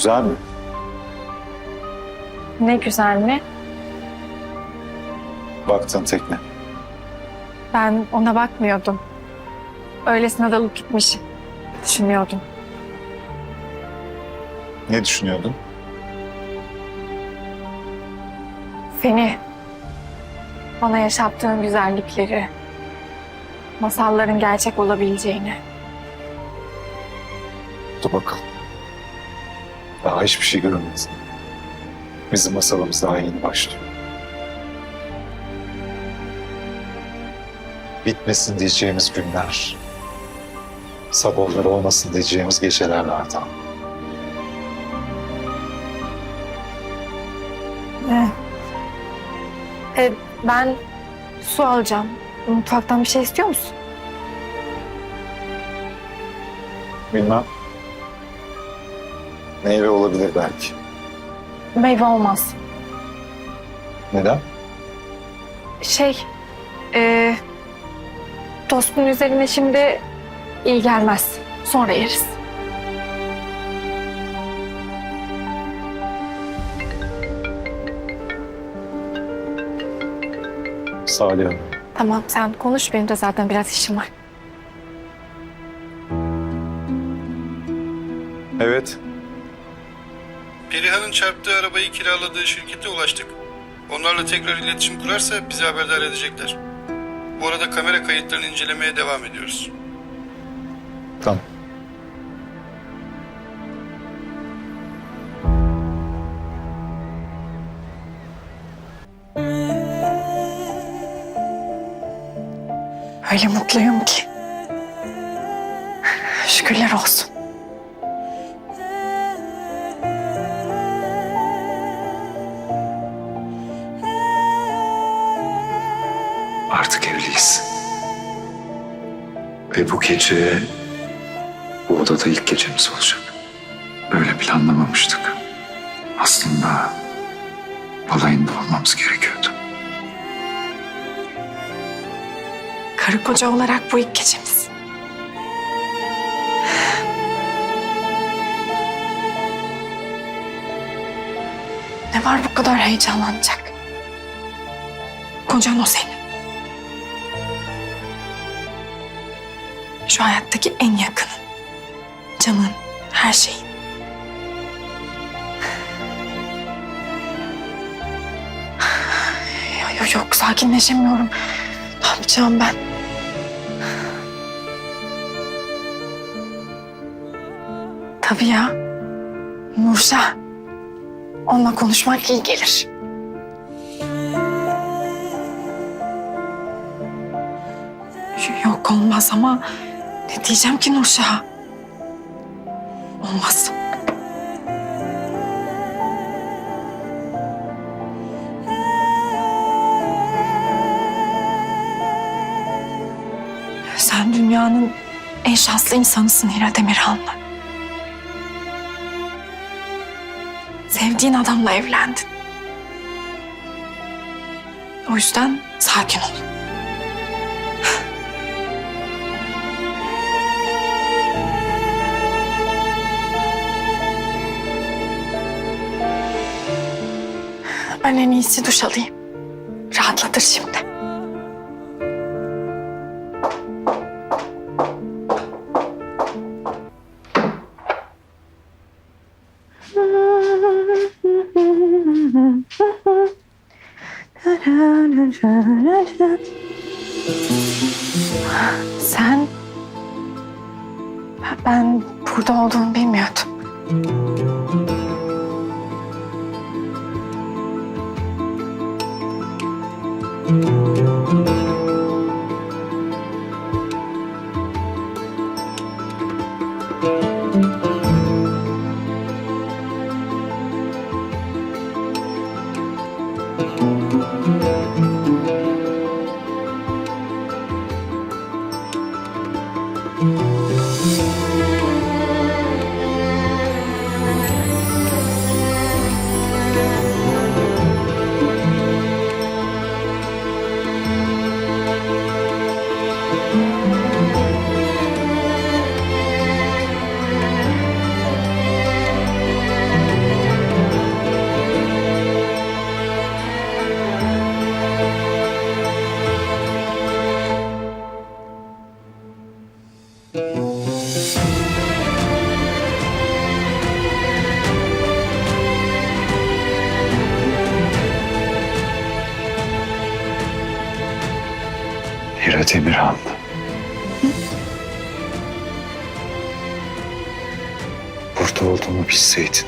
Güzel mi? Ne güzel mi? Baktığın tekne. Ben ona bakmıyordum. Öylesine dalıp gitmişim. Düşünüyordum. Ne düşünüyordun? Seni, bana yaşattığın güzellikleri, masalların gerçek olabileceğini. Dur bakalım. Daha hiçbir şey görmedin. Bizim masalımız daha yeni başlıyor. Bitmesin diyeceğimiz günler, sabahları olmasın diyeceğimiz geceler Arda. E, ben su alacağım. Mutfaktan bir şey istiyor musun? Bilmem. Meyve olabilir belki. Meyve olmaz. Neden? Şey, e, tostun üzerine şimdi iyi gelmez. Sonra yeriz. Salih Hanım. Tamam sen konuş benim de zaten biraz işim var. Evet. Perihan'ın çarptığı arabayı kiraladığı şirkete ulaştık. Onlarla tekrar iletişim kurarsa bizi haberdar edecekler. Bu arada kamera kayıtlarını incelemeye devam ediyoruz. Tamam. Öyle mutluyum ki. Şükürler olsun. Evliyiz. Ve bu gece bu odada ilk gecemiz olacak. Böyle planlamamıştık. Aslında balayında olmamız gerekiyordu. Karı koca olarak bu ilk gecemiz. Ne var bu kadar heyecanlanacak? Kocan o senin. Şu hayattaki en yakının. Canın, her şeyin. Yok yok sakinleşemiyorum. Ne yapacağım ben? Tabii ya. Nurşah. Onunla konuşmak iyi gelir. Yok olmaz ama ne diyeceğim ki Nurşah'a? Olmaz. Sen dünyanın en şanslı insanısın Hira Demirhan'la. Sevdiğin adamla evlendin. O yüzden sakin ol. Ben en iyisi duş alayım. Rahatlatır şimdi. Sen... Ben burada olduğunu bilmiyordum. Música Hira Demirhan. Burada olduğumu bilseydin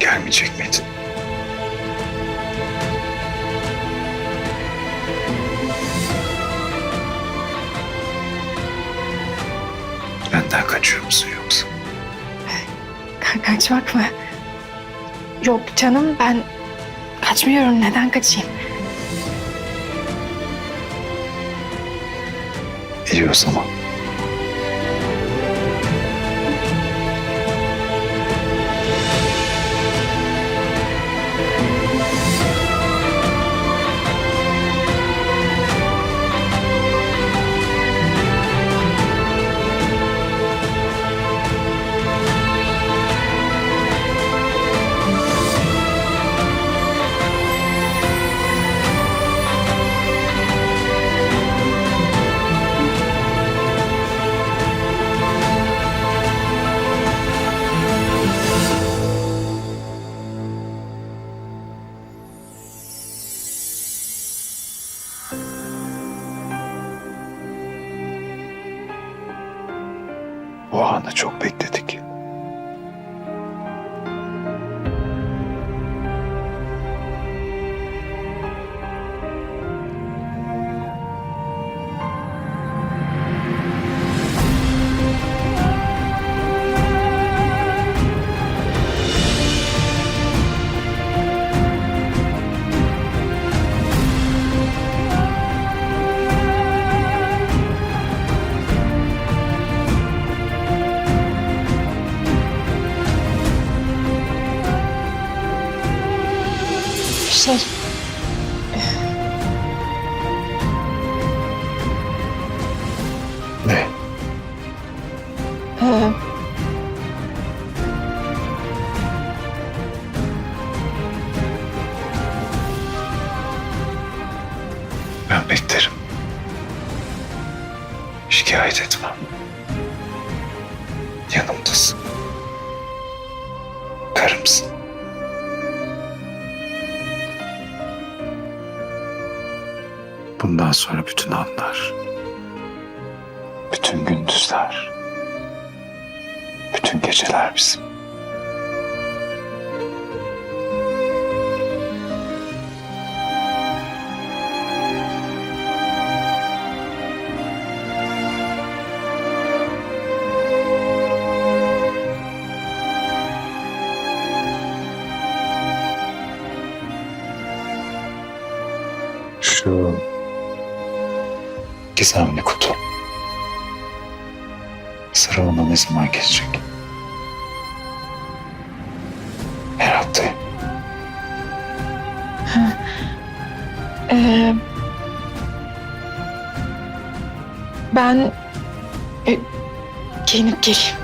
gelmeyecek miydin? Benden kaçıyor musun yoksa? Ka- kaçmak mı? Yok canım ben kaçmıyorum. Neden kaçayım? İyi o anı çok bekledik. Şey... Ne? e, Ben beklerim. Şikayet etmem. Yanımdasın. Karımsın. Bundan sonra bütün anlar, bütün gündüzler, bütün geceler bizim. Gizemli kutu. Sıra ona ne zaman gelecek? Meraktayım. e, ben e, giyinip geleyim.